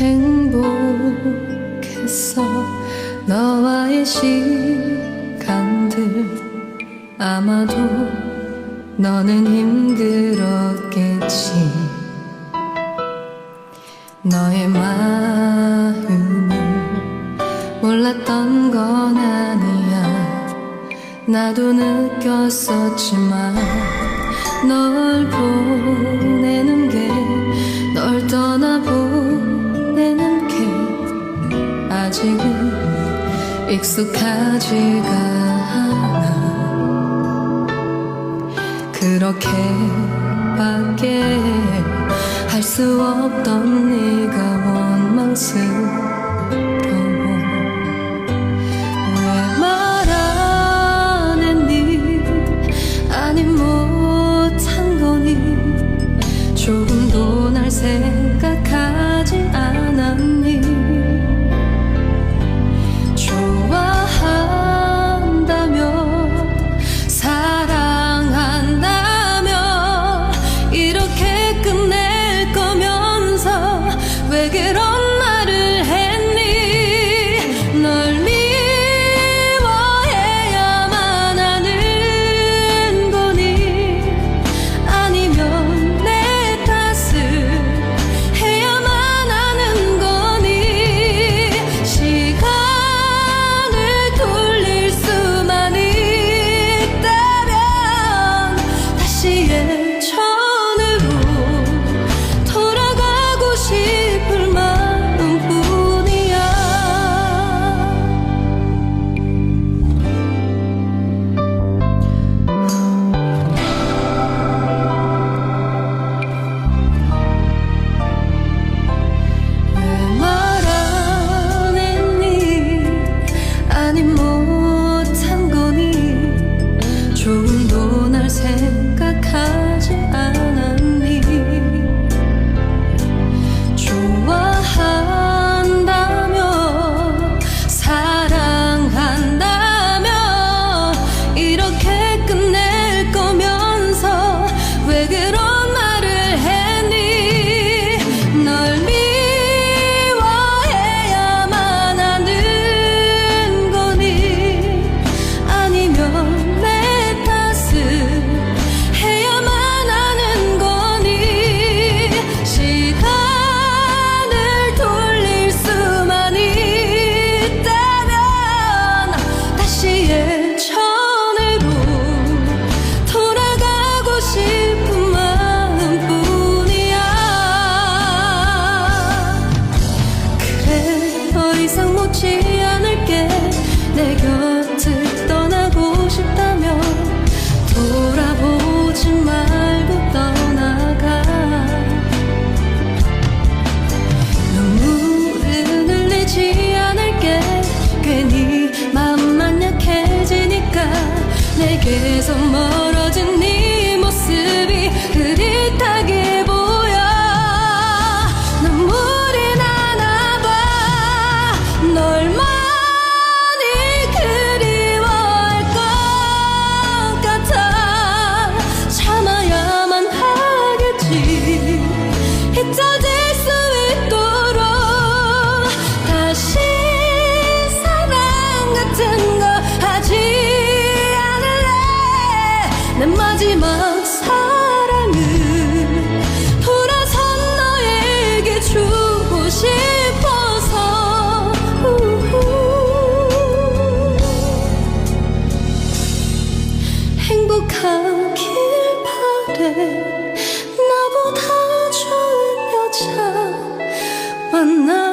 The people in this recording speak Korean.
행복했어 너와의 시간들 아마도 너는 힘들었겠지. 너의 마음을 몰랐던 건 아니야. 나도 느꼈었지만 널 보내는 익숙하지가 않아. 그렇게밖에 할 수 없던 네가 원망스러워 왜 그 묻지 않을게. 내 곁을 떠나고 싶다면 돌아보지 말고 떠나가. 눈물은 흘리지 않을게. 괜히 마음만 약해지니까 내게서 멀어진 네 마지막 사랑을. 돌아선 너에게 주고 싶어서. 행복하길 바래. 나보다 좋은 여자 만나